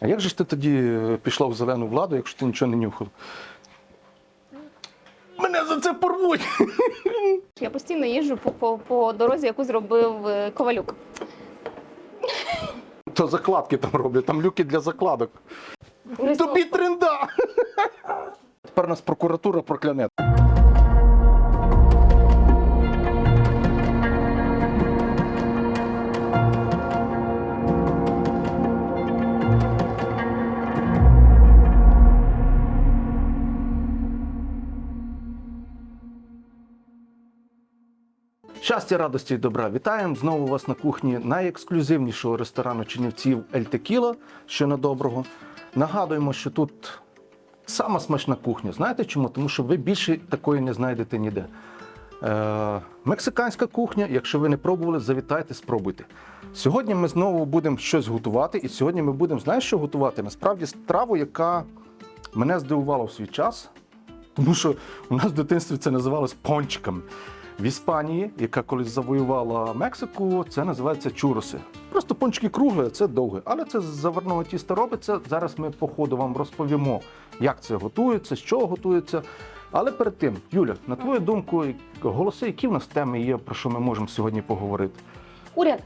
А як же ж ти тоді е, пішла в зелену владу, якщо ти нічого не нюхала? Мене за це порвуть! Я постійно їжджу по, по, по дорозі, яку зробив е, Ковалюк. То закладки там роблять, там люки для закладок. Тобі тренда! Тепер нас прокуратура прокляне. Щастя, радості і добра. Вітаємо знову вас на кухні найексклюзивнішого ресторану Чернівців Ель Текіла, що на доброго. Нагадуємо, що тут сама смачна кухня. Знаєте чому? Тому що ви більше такої не знайдете ніде. Е, мексиканська кухня, якщо ви не пробували, завітайте, спробуйте. Сьогодні ми знову будемо щось готувати, і сьогодні ми будемо, знаєш, що готувати? Насправді страву, яка мене здивувала в свій час, тому що у нас в дитинстві це називалось пончиками. В Іспанії, яка колись завоювала Мексику, це називається чуроси. Просто пончики круглі, це довге. Але це з заварного тіста робиться. Зараз ми по ходу вам розповімо, як це готується, з чого готується. Але перед тим, Юля, на твою думку, голоси, які в нас теми є, про що ми можемо сьогодні поговорити? Уряд.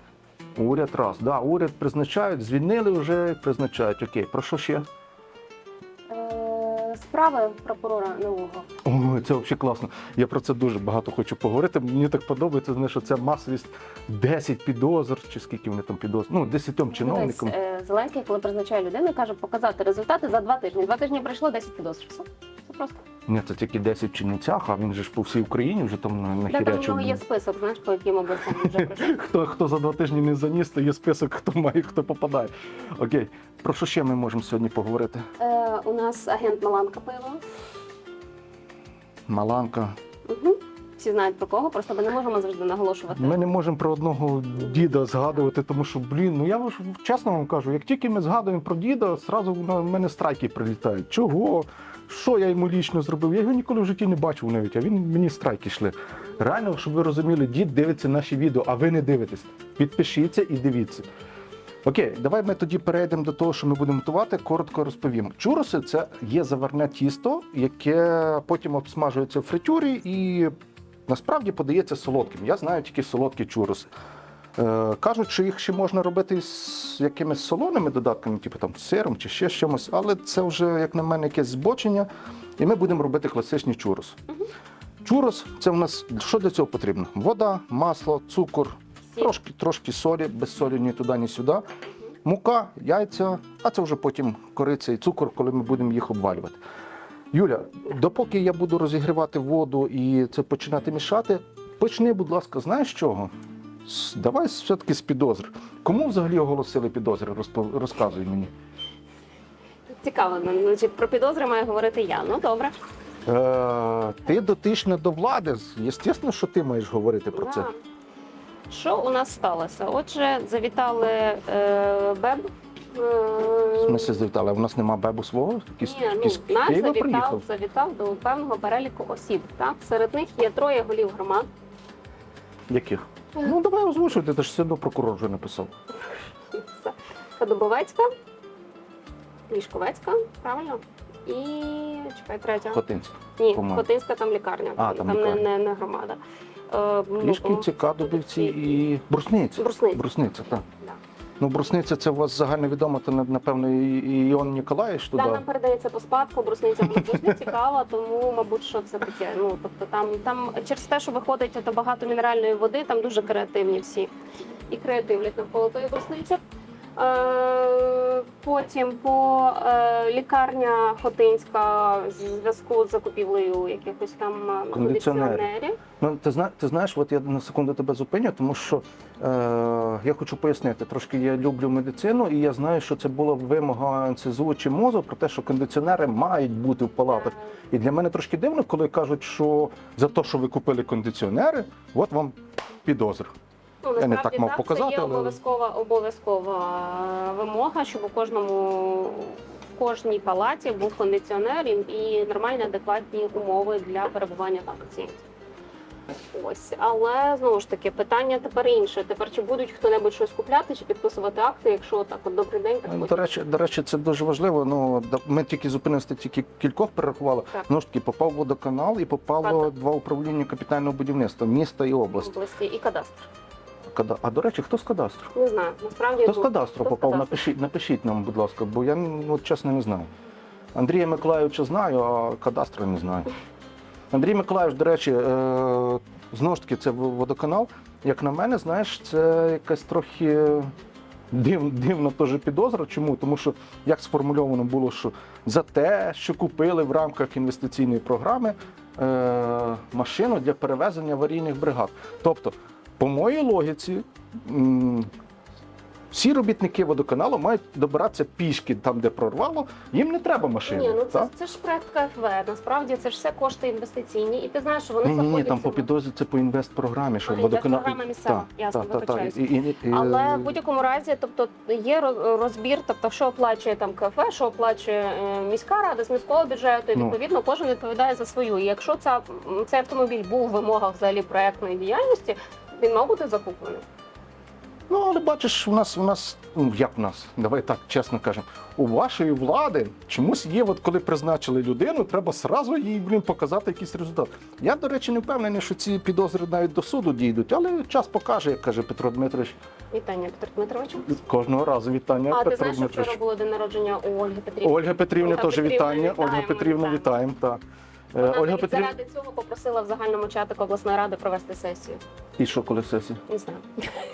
Уряд раз, да, уряд призначають, звільнили вже, призначають. Окей, про що ще? Е, справи прокурора нового. Ой, це взагалі класно. Я про це дуже багато хочу поговорити. Мені так подобається, знаєш, що ця масовість 10 підозр, чи скільки вони там підозр, ну, 10 чиновникам. Е, Зеленський, коли призначає людину, каже показати результати за два тижні. Два тижні пройшло 10 підозр. Все. Все просто. Ні, це тільки 10 в Чернівцях, а він же ж по всій Україні вже там на- Да, там у нього є список, знаєш, по яким областям він вже пройшов. Хто, хто за два тижні не заніс, то є список, хто має, хто попадає. Окей, про що ще ми можемо сьогодні поговорити? Е, у нас агент Маланка появилась. Маланка. Угу. Всі знають про кого, просто ми не можемо завжди наголошувати. Ми не можемо про одного діда згадувати, тому що, блін, ну я ж чесно вам кажу, як тільки ми згадуємо про діда, зразу на мене страйки прилітають. Чого? Що я йому лічно зробив? Я його ніколи в житті не бачив навіть, а він мені страйки йшли. Реально, щоб ви розуміли, дід дивиться наші відео, а ви не дивитесь. Підпишіться і дивіться. Окей, давай ми тоді перейдемо до того, що ми будемо готувати. Коротко розповім. Чуроси це є заварне тісто, яке потім обсмажується в фритюрі і насправді подається солодким. Я знаю тільки солодкі чуроси. Е, кажуть, що їх ще можна робити з якимись солоними додатками, типу там сиром чи ще чимось, але це вже, як на мене, якесь збочення. І ми будемо робити класичний чурос. Чурос це в нас що для цього потрібно? Вода, масло, цукор. Трошки, трошки солі, без солі ні туди, ні сюди. Мука, яйця, а це вже потім кориця і цукор, коли ми будемо їх обвалювати. Юля, допоки я буду розігрівати воду і це починати мішати, почни, будь ласка, знаєш з чого? Давай все-таки з підозр. Кому взагалі оголосили підозри? Розказуй мені. Цікаво, ну, значить, про підозри має говорити я. Ну добре. Е, ти дотична до влади. Звісно, що ти маєш говорити про це. Да. Що у нас сталося? Отже, завітали е, Беб. Е, В смислі завітали, а в нас нема бебу свого? Якийсь, Ні, ну, якийсь нас Києва завітав, приїхав? завітав до певного переліку осіб. Так? Серед них є троє голів громад. Яких? Ну давай озвучуйте, ти ж все одно прокурор вже написав. Це Подобовецька, Лішковецька, правильно? І чекай, третя. Хотинськ. Ні, по-моєму. Хотинська там лікарня, А, там не, лікарня. не, не громада. Е, ну, Кадубівці і Брусниці. Брусниця. Брусниця, так. Да. Ну, Брусниця це у вас загальновідомо, то напевно і і Іон Ніколаєвич туди. Да, нам передається по спадку, брусниця була завжди цікава, тому, мабуть, що це таке. Ну, тобто там, там через те, що виходить то багато мінеральної води, там дуже креативні всі і креативлять навколо тої брусниці. Е, потім по е, лікарня Хотинська в зв'язку з закупівлею якихось там е, Кондиціонерів. кондиціонерів. Ну, ти, зна, ти знаєш, от я на секунду тебе зупиню, тому що е, я хочу пояснити, трошки я люблю медицину, і я знаю, що це була вимога НСЗУ чи МОЗу про те, що кондиціонери мають бути в палатах. І для мене трошки дивно, коли кажуть, що за те, що ви купили кондиціонери, от вам підозр. Ну, Я не так мав показати, Це є але- обов'язкова обов'язкова вимога, щоб у кожному в кожній палаті був кондиціонер і- і нормальні адекватні умови для перебування там пацієнтів. Ось, але знову ж таки, питання тепер інше. Тепер чи будуть хто-небудь щось купляти чи підписувати акти, якщо так от добрий день, так Ну. До речі, до речі, це дуже важливо. Ну да- ми тільки зупинилися, тільки кількох перерахували. Так. Ну ж таки, попав водоканал і попало Так. два управління капітального будівництва міста і області. області і кадастр. А до речі, хто з кадастру? Не знаю. Насправді Хто з кадастру хто з попав? кадастру? Напишіть, напишіть нам, будь ласка, бо я ну, от, чесно не знаю. Андрія Миколаївича знаю, а кадастра не знаю. Андрій Миколаївич, до речі, е, знову ж таки, це водоканал. Як на мене, знаєш, це якась трохи див, дивна теж підозра. Чому? Тому що як сформульовано було, що за те, що купили в рамках інвестиційної програми е, машину для перевезення аварійних бригад. Тобто, по моїй логіці, всі робітники водоканалу мають добиратися пішки там, де прорвало, їм не треба машини. Ні, ну це, це ж проект КФВ. Насправді це ж все кошти інвестиційні, і ти знаєш, що вони Ні, ні, ні, там по підозрі це по інвестпрограмі, що водоканал. інвестпрограма місцева, ясно, так, так. вибачаюсь. І- і- і- Але в будь-якому разі, тобто є розбір, тобто що оплачує там КФ, що оплачує е, міська рада з міського бюджету, і Ну. відповідно кожен відповідає за свою. І якщо ця, цей автомобіль був в вимогах взагалі проектної діяльності, він мав бути закуплений. Ну, але бачиш, у нас, у нас, ну як у нас, давай так чесно кажемо, у вашої влади чомусь є, от коли призначили людину, треба сразу їй блін, показати якийсь результат. Я, до речі, не впевнений, що ці підозри навіть до суду дійдуть, але час покаже, як каже Петро Дмитрович. Вітання, Петро Дмитровичу. Кожного разу вітання, А ти Петро знаєш, що Дмитрович. вчора було день народження у Ольги Петрівни? Ольга Петрівна теж вітання. Ольга Петрівна, вітаємо. вітаємо. Так. Е, Вона Ольга навіть Петрівна. заради цього попросила в загальному чатику обласної ради провести сесію. І що, коли сесія? Не знаю.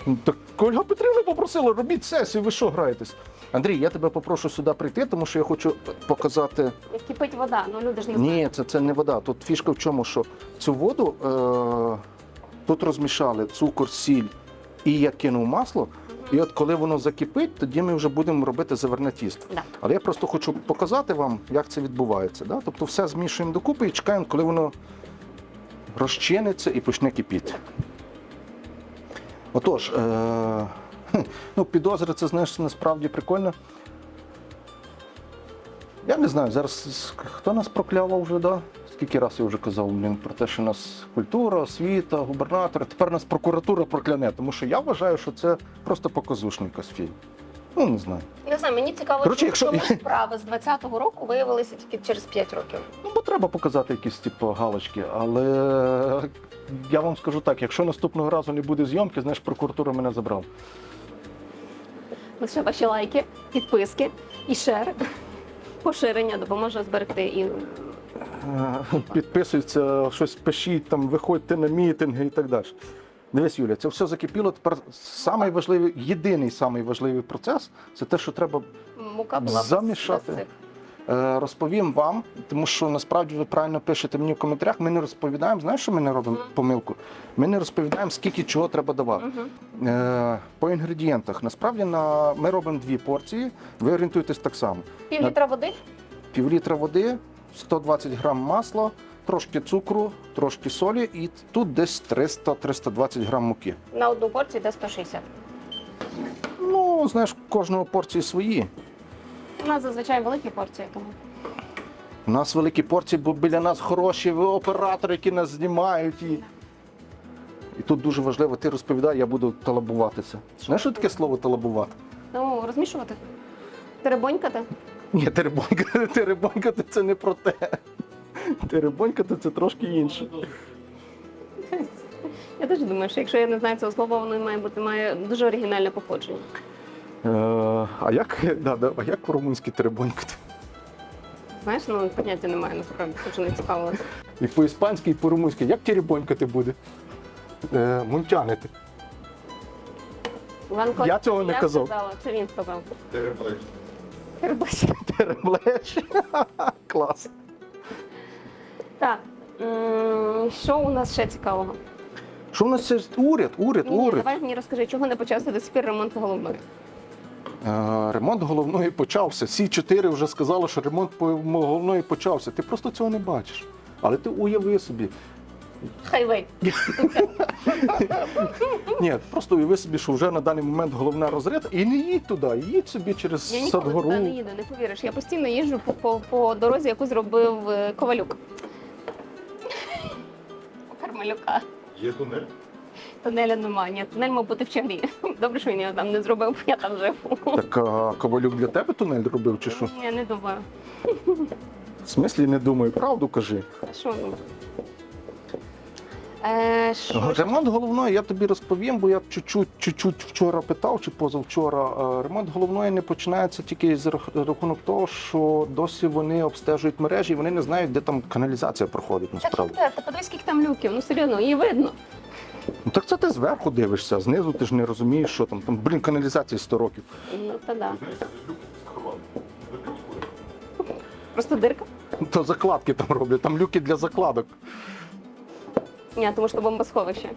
Ну, Так Ольга Петрівна попросила, робіть сесію, ви що граєтесь? Андрій, я тебе попрошу сюди прийти, тому що я хочу показати. Кипить вода, ну люди ж не знають. Ні, це, це не вода. Тут фішка в чому, що цю воду е, тут розмішали цукор, сіль і я кинув масло. І от коли воно закипить, тоді ми вже будемо робити заверне тісто. Да. Але я просто хочу показати вам, як це відбувається. Да? Тобто все змішуємо докупи і чекаємо, коли воно розчиниться і почне кипіти. Отож, е, ну, підозри, це знаєш, насправді прикольно. Я не знаю, зараз хто нас проклявав вже, да? Скільки разів я вже казав блін, про те, що нас культура, освіта, губернатор. Тепер нас прокуратура прокляне, тому що я вважаю, що це просто показушний фільм. Ну, не знаю. Не знаю, мені цікаво, чому якщо- чому справи з 20-го року виявилися тільки через 5 років. Ну, бо треба показати якісь типу галочки, але я вам скажу так: якщо наступного разу не буде зйомки, знаєш, прокуратура мене забрала. Лише ваші лайки, підписки і шер. Поширення допоможе зберегти і Підписуються, щось пишіть, там, виходьте на мітинги і так далі. Дивись, Юля, це все закипіло. Тепер самий важливий, єдиний самий важливий процес це те, що треба мука була Замішати. Е, розповім вам, тому що насправді ви правильно пишете мені в коментарях. Ми не розповідаємо. Знаєш, що ми не робимо помилку? Ми не розповідаємо, скільки чого треба давати. Мгм. Е, по інгредієнтах. Насправді на ми робимо дві порції. Ви орієнтуєтесь так само: Пів літра води. пів літра води, 120 грам масла, трошки цукру, трошки солі, і тут десь 300-320 грам муки. На одну порцію йде 160. Ну, знаєш, кожного порції свої. У нас зазвичай великі порції, тому У нас великі порції, бо біля нас хороші оператори, які нас знімають. І, і тут дуже важливо, ти розповідай, я буду талабуватися. Знаєш, що таке слово талабувати? ну, розмішувати. Теребонькати. Ні, теребонькати, теребонькати це не про те. Теребонькати це трошки інше. Я теж думаю, що якщо я не знаю цього слова, воно має бути має дуже оригінальне походження. Е, а як, да, да, а як по-румунськи теребонькати? Знаєш, ну поняття немає насправді, дуже не цікаво. І по-іспанськи, і по-румунськи. Як теребонькати буде? Е, мунтянити. Іван Кот- Я цього не казав. сказала, це він сказав. Теребрич. Тереблеч. Клас. Так. м, Що у нас ще цікавого? Що в нас це? Уряд, уряд, Ні, уряд. давай мені розкажи, чого не почався до сих пір ремонт головної. Е, Ремонт головної почався. Всі чотири вже сказали, що ремонт по- головної почався. Ти просто цього не бачиш. Але ти уяви собі. Хайвей. Ні, просто уяви собі, що вже на даний момент головна розрита, і не їдь туди, їдь собі через Я ніколи Садгору. туди не їду, не повіриш. Я постійно їжджу по, по, по дорозі, яку зробив е, Ковалюк. У Кармелюка. Є тунель? Тунеля немає. Ні, тунель мав бути в Чагрі. Добре, що він його там не зробив, я там живу. Так а, Ковалюк для тебе тунель робив чи що? Я не думаю. В смислі не думаю, правду кажи. Що ну? Е, що? Ремонт головної я тобі розповім, бо я чуть-чуть, чуть-чуть вчора питав чи позавчора. Е, Ремонт головної не починається тільки з рахунок того, що досі вони обстежують мережі, і вони не знають, де там каналізація проходить насправді. так, та подивись, скільки там люків, ну серйозно, її видно. Ну так це ти зверху дивишся, а знизу ти ж не розумієш, що там. Там, блін, каналізації 100 років. Ну, та да. Просто дирка. То закладки там роблять, там люки для закладок. Ні, тому що бомбосховище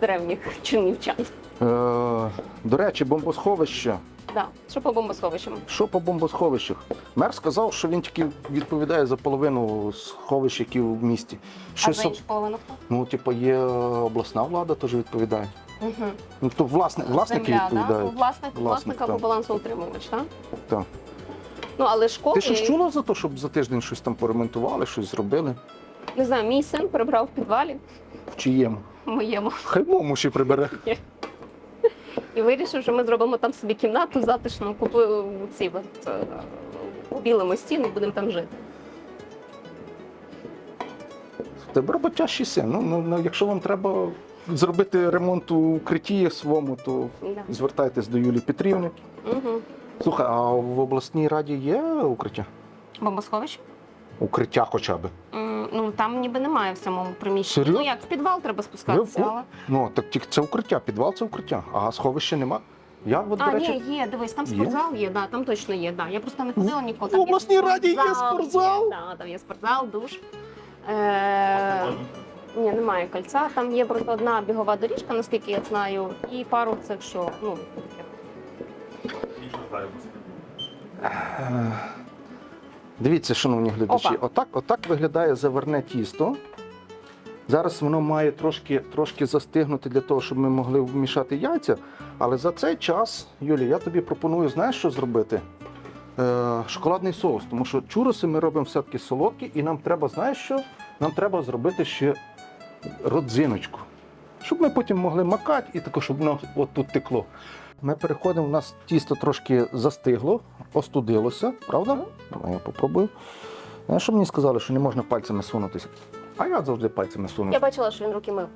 древніх чернівчан. Е, до речі, бомбосховище. Да. Що по бомбосховищам? Що по бомбосховищах? Мер сказав, що він тільки відповідає за половину сховищ, які в місті. А за іншу половину хто? ну, типу, є обласна влада, теж відповідає. Угу. Ну, то власне, власники Земля, відповідають. Ну, Власник, Власник, власник або балансоутримувач, так? Так. Ну, але школи, Ти щось чула за те, щоб за тиждень щось там поремонтували, щось зробили? Не знаю, мій син прибрав в підвалі В чиєму? моєму Хай мому ще прибере. і вирішив, що ми зробимо там собі кімнату затишну, купив ці от, е, стіни і будемо там жити. В Тебе роботящий син. Ну, ну, ну, якщо вам треба зробити ремонт у укритті своєму, то Да. звертайтесь до Юлії Петрівни. Угу. Слухай, а в обласній раді є укриття? Бомбосховище? Укриття хоча б. М, Ну там ніби немає в самому приміщенні. Серйозно? Ну як в підвал треба Ви в спускатися. Але... Ну, так тільки це укриття, підвал це укриття, а сховища нема. Я, от, А, до речі, ні, є, дивись, там спортзал є, да, там точно є. Да. Я просто не ходила ніколи. в Там обласній раді є спортзал? Є, да, там є спортзал, душ. Е, ні, немає кольця. Там є просто одна бігова доріжка, наскільки я знаю, і пару цих що. Ну, таких. Е, Дивіться, шановні глядачі, Опа. отак, отак виглядає заверне тісто. Зараз воно має трошки, трошки застигнути для того, щоб ми могли вмішати яйця. Але за цей час, Юлі, я тобі пропоную, знаєш, що зробити? Е, шоколадний соус, тому що чуроси ми робимо все-таки солодкі, і нам треба, знаєш що? Нам треба зробити ще родзиночку. Щоб ми потім могли макати і тако, щоб воно от тут текло. Ми переходимо, у нас тісто трошки застигло, остудилося, правда? Давай я попробую. Знаєш, що мені сказали, що не можна пальцями сунутися? А я завжди пальцями Я бачила, що він руки мив.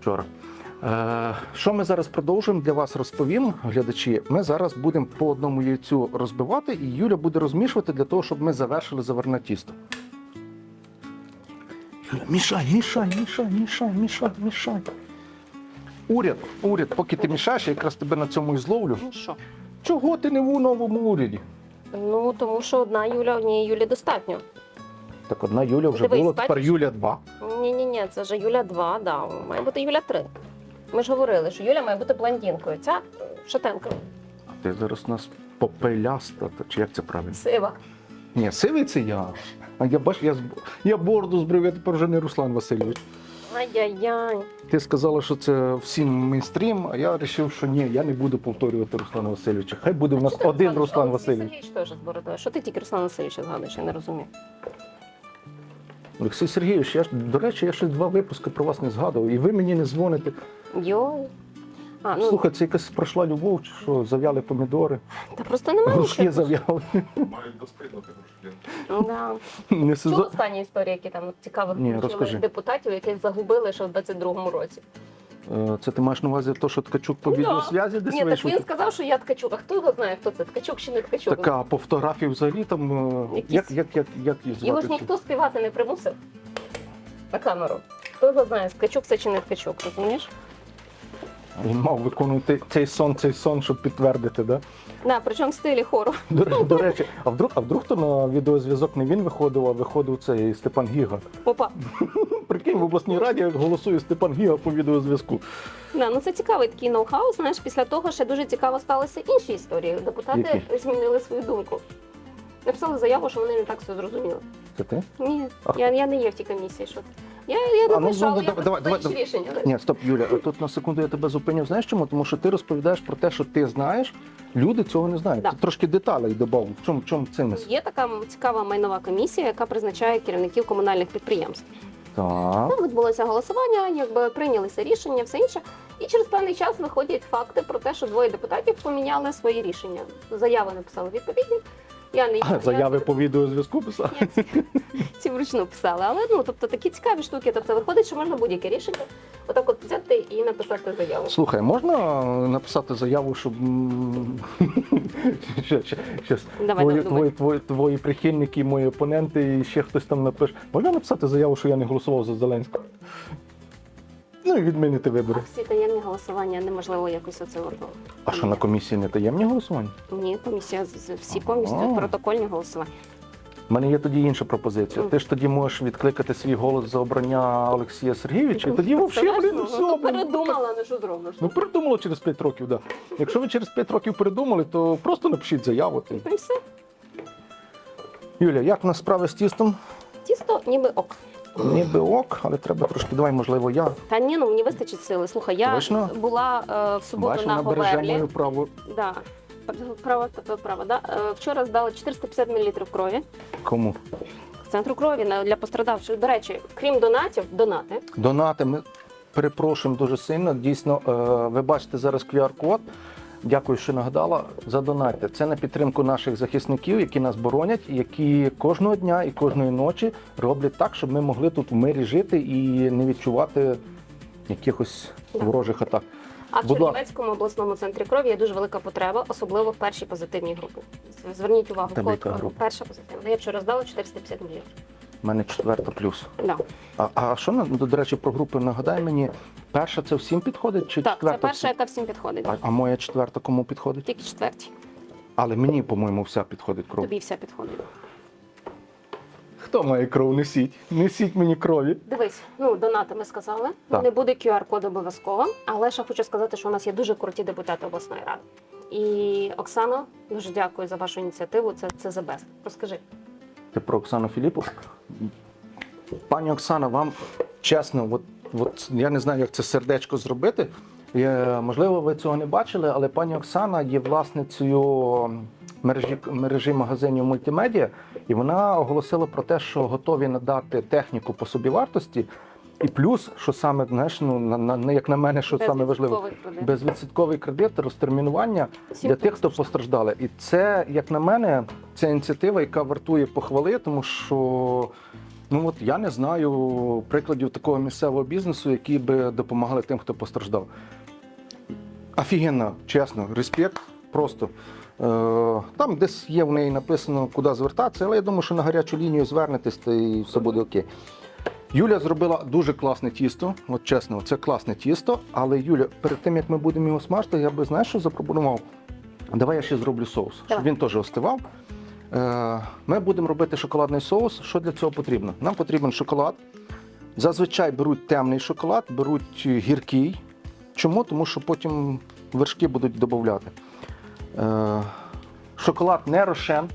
вчора. Е, що ми зараз продовжуємо для вас розповім, глядачі. Ми зараз будемо по одному яйцю розбивати, і Юля буде розмішувати для того, щоб ми завершили заверне тісто. Юля, мішай, мішай, мішай, мішай, мішай, мішай. Уряд, уряд, поки ти мішаєш, я якраз тебе на цьому і зловлю. Ну що? Чого ти не в новому уряді? Ну, тому що одна Юля, однієї Юлі достатньо. Так одна Юля вже Дивись, була, тепер бачиш? Юля 2. Ні, ні, ні, це вже Юля 2, да. Має бути Юля 3. Ми ж говорили, що Юля має бути блондинкою. Ця е, шатенкою. А ти зараз у нас попеляста, та чи як це правильно? Сива. Ні, сивий це я. А я бач, я, з- я бороду збрив, я тепер вже не Руслан Васильович. Ай-яй-яй. Ти сказала, що це всім мейнстрім, а я вирішив, що ні, я не буду повторювати Руслана Васильовича. Хай буде в нас Що один розказуєш? Руслан Олексій Васильович. Сергійович теж з бородою. Що ти тільки Руслан Васильовича згадуєш, я не розумію. Олексій Сергійович, я ж, до речі, я ще два випуски про вас не згадував, і ви мені не дзвоните. Йой. А, ну, Слухай, це якась пройшла любов, чи що, зав'яли помідори, та просто немає рушки нічого. зав'яли. Мають достигнути трошки. Ну, Да. Не сезон. останні історії, які там цікавих Ні, включили розкажи. депутатів, яких загубили ще в 22-му році. Е, Це ти маєш на увазі те, що Ткачук по Ну, да. відеосвязі десь Ні, так вийшов? він сказав, що я ткачук. А хто його знає, хто це? Ткачук чи не ткачук? Так, а по фотографії взагалі там. е, Якісь- Як, як, як, як її Його ж ніхто співати не примусив на камеру. Хто його знає, ткачук це чи не ткачук, розумієш? Він мав виконувати цей сон, цей сон, щоб підтвердити, да? Да, причому в стилі хору. До, ре- до речі, а вдруг, а вдруг то на відеозв'язок не він виходив, а виходив цей Степан Гіга. Опа. Прикинь, в обласній раді голосує Степан Гіга по відеозв'язку. Да, ну це цікавий такий ноу-хау. Знаєш, після того ще дуже цікаво сталися інші історії. Депутати змінили свою думку. Написали заяву, що вони не так все зрозуміли. Це ти? Ні, А я, я не є в тій комісії. Що ти. Я, я А, ну, напишу, ну, але я давай, давай, давай, рішення. Ні, стоп, Юля, тут на секунду я тебе зупиню. Знаєш чому? Тому що ти розповідаєш про те, що ти знаєш, люди цього не знають. Да. Ти трошки деталей додав. В чому, в чому цимис? Є така цікава майнова комісія, яка призначає керівників комунальних підприємств. Так. Ну, відбулося голосування, якби прийнялися рішення, все інше. І через певний час виходять факти про те, що двоє депутатів поміняли свої рішення. Заяви написали відповідні. Я не А, заяви по відеозв'язку писав. Ні, ці, ці вручну писали. Але ну тобто такі цікаві штуки. Тобто виходить, що можна будь-яке рішення отак от взяти і написати заяву. Слухай, можна написати заяву, щоб Давай, твої прихильники, мої опоненти і ще хтось там напише. Можна написати заяву, що я не голосував за Зеленського? Ну і відмінити А вибори. всі таємні голосування неможливо якось оце от. А що на комісії не таємні голосування? Ні, комісія з- всі комісії Ага. протокольні голосування. У мене є тоді інша пропозиція. Ти ж тоді можеш відкликати свій голос за обрання Олексія Сергійовича, і тоді взагалі, блін, ну, все. ну, блін. передумала, ну що зробиш? Ну, передумало через 5 років, так. Да. Якщо ви через 5 років передумали, то просто напишіть заяву. Ти. І все. Юля, як у нас справи з тістом? Тісто ніби ок. Ніби ок, але треба трошки, давай, можливо, я. Та ні, ну мені вистачить сили. Слухай, я Точно? була е, в суботу Бачу, на вона береже Говерлі. мою праву. Да. Право, право, да. Е, Вчора здали 450 мл крові. Кому? Центру крові на- для пострадавших. До речі, крім донатів, донати. Донати ми перепрошуємо дуже сильно. Дійсно, е, ви бачите зараз QR-код. Дякую, що нагадала. Задонайте. Це на підтримку наших захисників, які нас боронять, які кожного дня і кожної ночі роблять так, щоб ми могли тут в мирі жити і не відчувати якихось ворожих атак. А в Чернівецькому обласному центрі крові є дуже велика потреба, особливо в першій позитивній групі. Зверніть увагу, код- група? перша позитивна. Я вчора здала 450 мл. У мене четверта плюс. Да. А, а що до речі про групи? Нагадай мені, перша це всім підходить чи Так, це перша, яка всім підходить. А, а моя четверта кому підходить? Тільки четвертій. Але мені, по-моєму, вся підходить кров. Тобі вся підходить. Хто має кров? Несіть. Несіть мені крові. Дивись, ну донати ми сказали. Так. Не буде QR-код обов'язково, але ще хочу сказати, що у нас є дуже круті депутати обласної ради. І Оксано, дуже дякую за вашу ініціативу. Це це the best. Розкажи. Ти про Оксану Філіпу? Пані Оксана, вам чесно, от, от я не знаю, як це сердечко зробити. Е, можливо, ви цього не бачили, але пані Оксана є власницею мережі, мережі магазинів мультимедіа, і вона оголосила про те, що готові надати техніку по собівартості. І плюс, що саме знаєш, ну на, на як на мене, що саме важливо, Безвідсотковий кредит. безвідсотковий кредит, розтермінування Всім для тих, хто постраждали. І це, як на мене, це ініціатива, яка вартує похвали, тому що ну от я не знаю прикладів такого місцевого бізнесу, які би допомагали тим, хто постраждав. Офігенно, чесно, респект, просто. Е, Там десь є в неї написано, куди звертатися, але я думаю, що на гарячу лінію звернетесь, та і все буде окей. Юля зробила дуже класне тісто. От чесно, це класне тісто. Але Юля, перед тим як ми будемо його смажити, я би знаєш, що запропонував? Давай я ще зроблю соус, щоб він теж остивав. Е, Ми будемо робити шоколадний соус. Що для цього потрібно? Нам потрібен шоколад. Зазвичай беруть темний шоколад, беруть гіркий. Чому? Тому що потім вершки будуть додати. Е, Шоколад не рошен.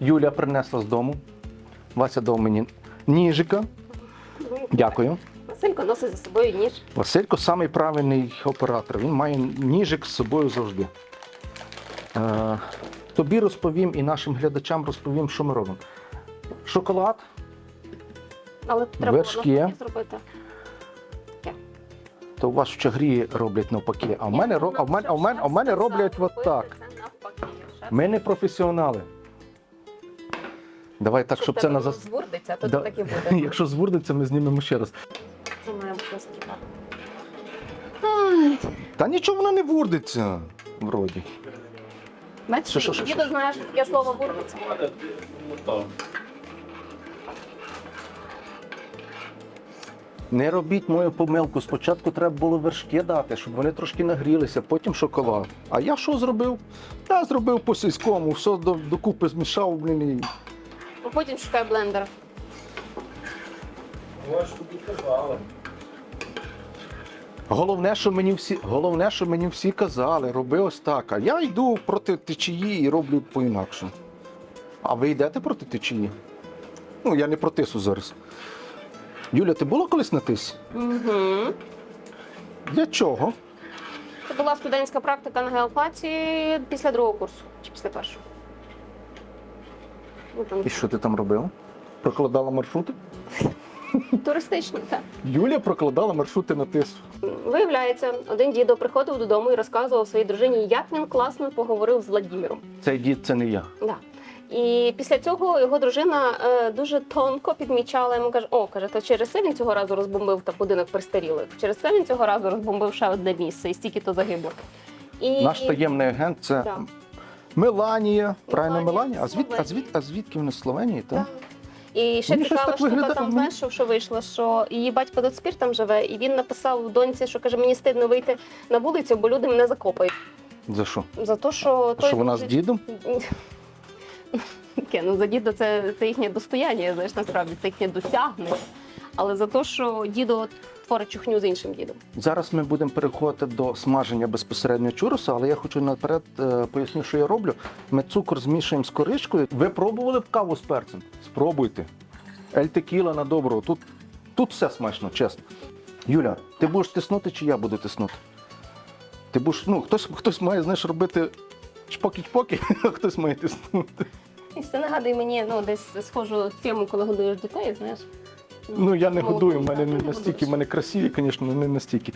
Юля принесла з дому. Вася дав мені ніжика. Дякую. Василько носить за собою ніж. Василько самий правильний оператор. Він має ніжик з собою завжди. Тобі розповім і нашим глядачам розповім, що ми робимо. Шоколад, Але треба Вершки. навпаки зробити. то у вас в чагрі роблять навпаки, а в мене, ро- а в мене, а в мене, а в мене роблять от так. Ми не професіонали. Давай так, щоб це на зас... звурдиться, то Да. так і буде. Якщо звурдиться, ми знімемо ще раз. Це має бути. Та нічого воно не вурдиться. Вроді. Бачиш, Що, що, що, діду що? знаєш, таке слово вурдиться. Не робіть мою помилку. Спочатку треба було вершки дати, щоб вони трошки нагрілися, потім шоколад. А я що зробив? Я зробив по сільському, все до, докупи змішав, блін. І... А потім шукай блендер. Головне, що мені всі, головне, що мені всі казали, роби ось так. А я йду проти течії і роблю по-інакшому. А ви йдете проти течії? Ну, я не про тису зараз. Юля, ти була колись на тисі? Угу. Для чого? Це була студентська практика на геопатії після другого курсу чи після першого. Ну, там І що ти там робила? Прокладала маршрути? Туристичні, так. Юлія прокладала маршрути на тису. Виявляється, один дідо приходив додому і розказував своїй дружині, як він класно поговорив з Владіміром. Цей дід це не я. Да. І після цього його дружина е, дуже тонко підмічала йому, каже: О, каже, то через це він цього разу розбомбив та будинок престарілих. Через це він цього разу розбомбив ще одне місце і стільки то загибло. І Наш таємний агент це Так. Меланія. Правильно, Меланія Меланія? А звід, а, звід, а звідки вони з Словенії? Так? Так. І ще Мені щось цікава так штука, виглядає, там мені- знаєш, що, що вийшло, що її батько до спір там живе, і він написав доньці, що каже, мені стидно вийти на вулицю, бо люди мене закопають. За що? За те, що А що вона з дідом? Таке, ну за дідо це, це їхнє достояння, знаєш, насправді це їхнє досягнення. Але за те, що дідо творить чухню з іншим дідом. Зараз ми будемо переходити до смаження безпосередньо чуруса, але я хочу наперед е, поясню, що я роблю. Ми цукор змішуємо з коричкою. Ви пробували б каву з перцем? Спробуйте. Ель текіла на доброго. Тут, тут все смачно, чесно. Юля, ти будеш тиснути чи я буду тиснути? Ти будеш, ну, хтось, хтось має, знаєш, робити чпокі-чпокі, а хтось має тиснути. І це нагадує мені ну, десь схожу тему, коли годуєш дітей, знаєш. Ну, я не годую, в мене не настільки, в мене красиві, звісно, не настільки.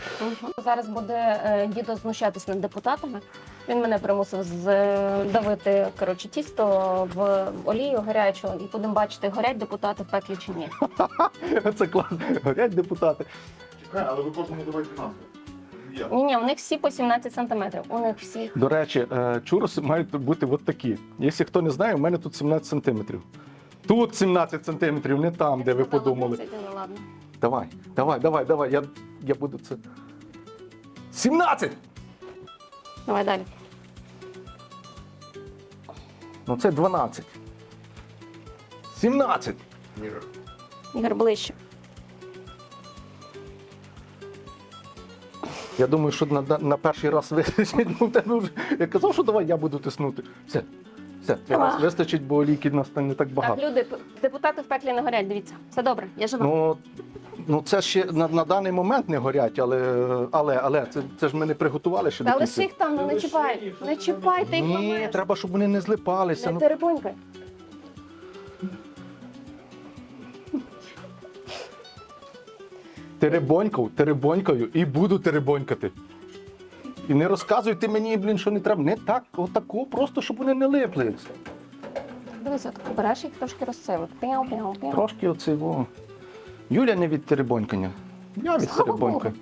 Зараз буде е, дідо знущатись над депутатами. Він мене примусив здавити коротше, тісто в олію гарячу, і будемо бачити, горять депутати в пеклі чи ні. Це класно. Горять депутати. Чекай, але ви кожному давайте назву. Ні, ні, у них всі по 17 сантиметрів. У них всі. До речі, е, чуроси мають бути от такі. Якщо хто не знає, у мене тут 17 сантиметрів. Тут 17 сантиметрів, не там, де ви подумали. Давай, давай, давай, давай. Я, я буду це. 17! Давай далі. Ну це 12. 17. Міра. Ігор ближче. Я думаю, що на, на перший раз вистачить. Ну, в тебе вже... Я казав, що давай я буду тиснути. Все. Все, якраз вистачить, бо олійки в нас не так багато. Так, люди, депутати в пеклі не горять. Дивіться, все добре, я жива. Ну, ну це ще на, на даний момент не горять, але, але, але це, це ж ми не приготували ще Та до лиши кінця. їх там, ну не чіпай. Не чіпайте їх Ні, треба, щоб вони не злипалися. Не Ну, теребонькай. теребонькав, теребонькаю і буду теребонькати. І не розказуйте мені, блін, що не треба. Не так, отако, просто щоб вони не липли. Дивись, от береш їх трошки розсилити. П'яу, п'яу, п'яу. Трошки оцей во. Юля не від теребонькання. Я від Слава.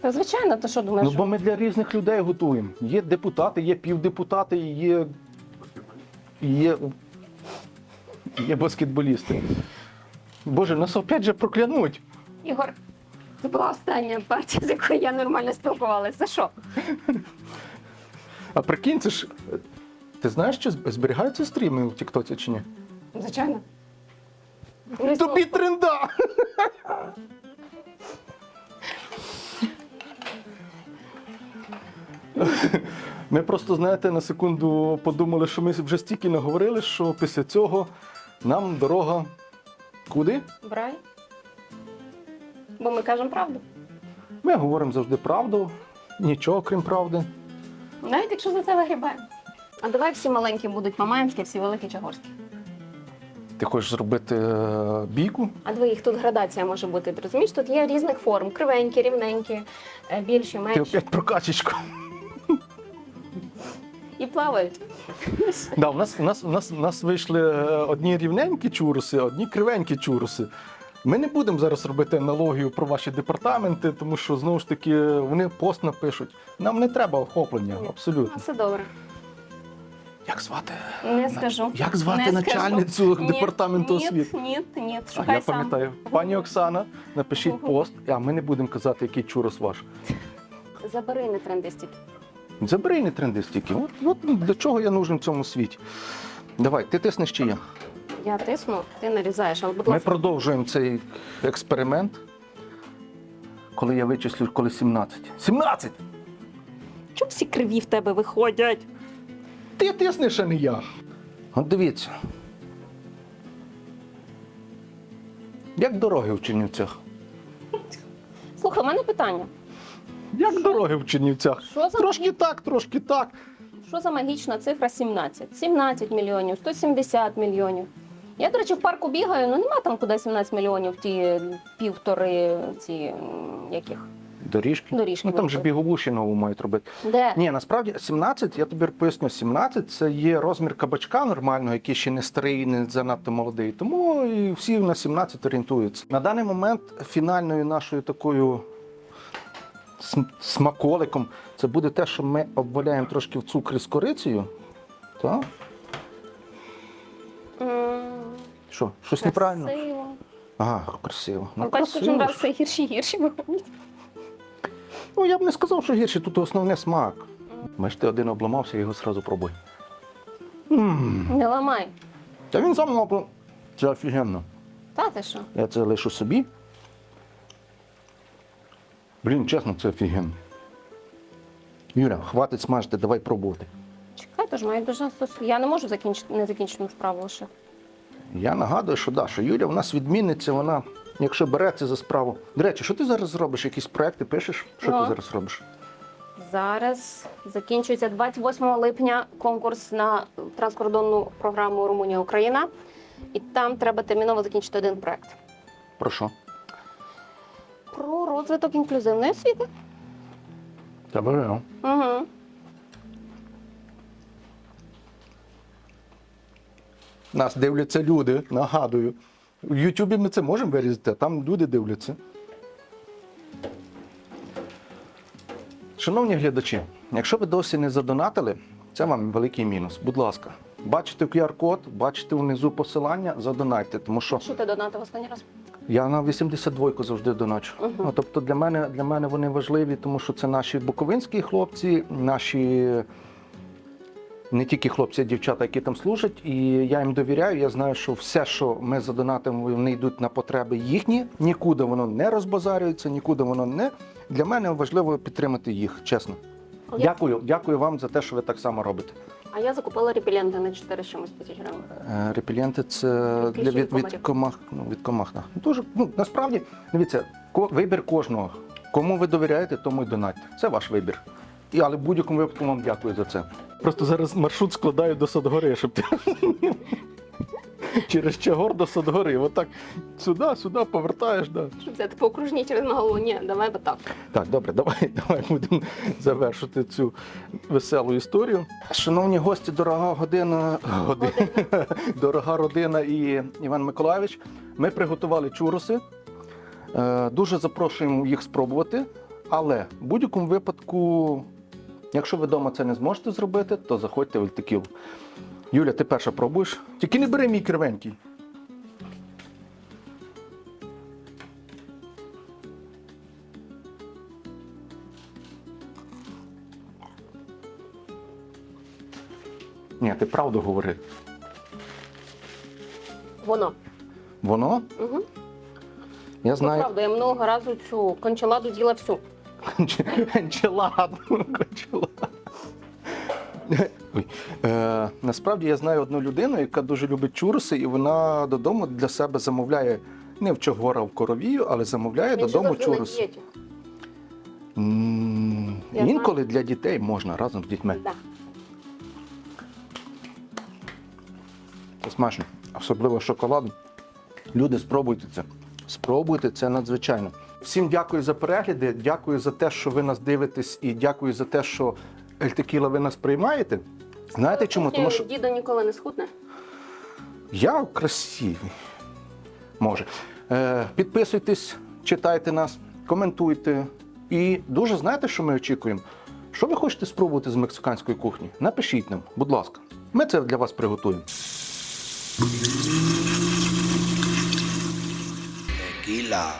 Та звичайно, ти що думаєш? Ну, бо ми для різних людей готуємо. Є депутати, є півдепутати, є, є, є баскетболісти. Боже, нас опять же проклянуть. Ігор, це була остання партія, з якою я нормально спілкувалася. За що? А прикинь, це ж. Ти знаєш, чи зберігаються стріми в Тіктоці чи ні? Звичайно. Тобі тренда! Ми просто, знаєте, на секунду подумали, що ми вже стільки наговорили, що після цього нам дорога куди? Брай. Бо ми кажемо правду. Ми говоримо завжди правду, нічого крім правди. Навіть якщо за це вигрібаємо. А давай всі маленькі будуть мамаємські, всі великі чагорські. Ти хочеш зробити е, бійку? А двоїх тут градація може бути. Ти розумієш? Тут є різних форм: кривенькі, рівненькі, е, більші, Ти менші. опять про качечку. І плавають. Да, у нас, у нас, у нас, у нас вийшли е, одні рівненькі чуруси, одні кривенькі чуруси. Ми не будемо зараз робити аналогію про ваші департаменти, тому що знову ж таки вони пост напишуть. Нам не треба охоплення, Ні. абсолютно. Все добре. Як звати? Не скажу. Як звати Не начальницю скажу. департаменту ні, освіти? Ні, ні, ні. А я сам. пам'ятаю, пані Оксана, напишіть Мгм. пост, а ми не будемо казати, який чурос ваш. Забери не трендистик. Забери не тренди стільки. От, от для чого я нужен в цьому світі. Давай, ти тиснеш чи я? Я тисну, ти нарізаєш, але будь Ми ласка. продовжуємо цей експеримент. Коли я вичислю, коли 17. 17! Чому всі криві в тебе виходять? Ти тиснеш, а не я. От дивіться. Як дороги в Чернівцях? Слухай, у мене питання. Як дороги в Чернівцях? Що за Трошки так, трошки так. Що за магічна цифра 17? 17 мільйонів, 170 мільйонів. Я, до речі, в парку бігаю, ну нема там куди 17 мільйонів ті півтори ці яких Доріжки. доріжки. Ну там же робити. бігову нову мають робити. Де? Ні, насправді 17, я тобі поясню, 17 це є розмір кабачка нормального, який ще не старий, не занадто молодий. Тому і всі на 17 орієнтуються. На даний момент фінальною нашою такою смаколиком це буде те, що ми обваляємо трошки в цукрі з корицею. Так? Що, щось неправильно? Красиво. Ага, красиво. Ну, Ну, кожен раз все гірші і гірші виходять. Ну, я б не сказав, що гірше, тут основне смак. Бачите, один обламався, його одразу пробуй. М, Не ламай. Та він сам обла- Це офігенно. Та ти що? Я це лишу собі. Блін, чесно, це офігенно. Юля, хватить смажити, давай пробувати. Чекай, тож маю дуже Я не можу закінчити незакінчену справу лише. Я нагадую, що да, що Юля в нас відмінниця, вона, якщо береться за справу. До речі, що ти зараз робиш? Якісь проекти пишеш? Що Ну. ти зараз робиш? Зараз закінчується 28 липня конкурс на транскордонну програму Румунія-Україна. І там треба терміново закінчити один проект Про що? про розвиток інклюзивної освіти. Та. Угу. Нас дивляться люди, нагадую. В Ютубі ми це можемо вирізати, а там люди дивляться. Шановні глядачі, якщо ви досі не задонатили, це вам великий мінус. Будь ласка, бачите QR-код, бачите внизу посилання, задонайте, тому що Що ти донатив останній раз? я на 82-ку завжди доначу. Мгм. Ну, тобто для мене, для мене вони важливі, тому що це наші буковинські хлопці, наші не тільки хлопці, а дівчата, які там служать. І я їм довіряю. Я знаю, що все, що ми задонатимо, вони йдуть на потреби їхні. Нікуди воно не розбазарюється, нікуди воно не. Для мене важливо підтримати їх, чесно. Я- Дякую, дякую вам за те, що ви так само робите. А я закупила репеленти на 4 з чимось тисяч гривень. Е, Репеленти це для від, від комах. Ну, від комах. Да. Дуже ну насправді дивіться, вибір кожного. Кому ви довіряєте, тому й донатьте. Це ваш вибір. І, але в будь-якому випадку вам дякую за це. Просто зараз маршрут складаю до Садгори, щоб ти. Через Чагор до Садгори. Отак сюди, сюди повертаєш. Да. Щоб взяти по окружній через Магалу. Ні, давай би так. Так, добре, давай, давай будемо завершити цю веселу історію. Шановні гості, дорога година, година, дорога родина і Іван Миколаївич. Ми приготували чуроси. Е, Дуже запрошуємо їх спробувати. Але в будь-якому випадку, якщо ви вдома це не зможете зробити, то заходьте в Ільтиків. Юля, ти перша пробуєш. Тільки не бери мій кривенький. Ні, ти правду говори. Воно. Воно, Угу. я знаю. Правда, я минулого разу цю кончеладу з'їла всю. Ой. Е, насправді я знаю одну людину, яка дуже любить чуруси, і вона додому для себе замовляє не в Чогора, в коровію, але замовляє Він же додому на чуруси. дієті. М, Я Інколи для дітей можна разом з дітьми. Да. Це смачно. Особливо шоколад. Люди, спробуйте це. Спробуйте це надзвичайно. Всім дякую за перегляди, дякую за те, що ви нас дивитесь, і дякую за те, що Ельтекіла ви нас приймаєте. Знаєте чому? Тому що Дідо ніколи не схудне. я красивий. Може. Е, підписуйтесь, читайте нас, коментуйте. І дуже знаєте, що ми очікуємо? Що ви хочете спробувати з мексиканської кухні? Напишіть нам, будь ласка. Ми це для вас приготуємо. Tequila.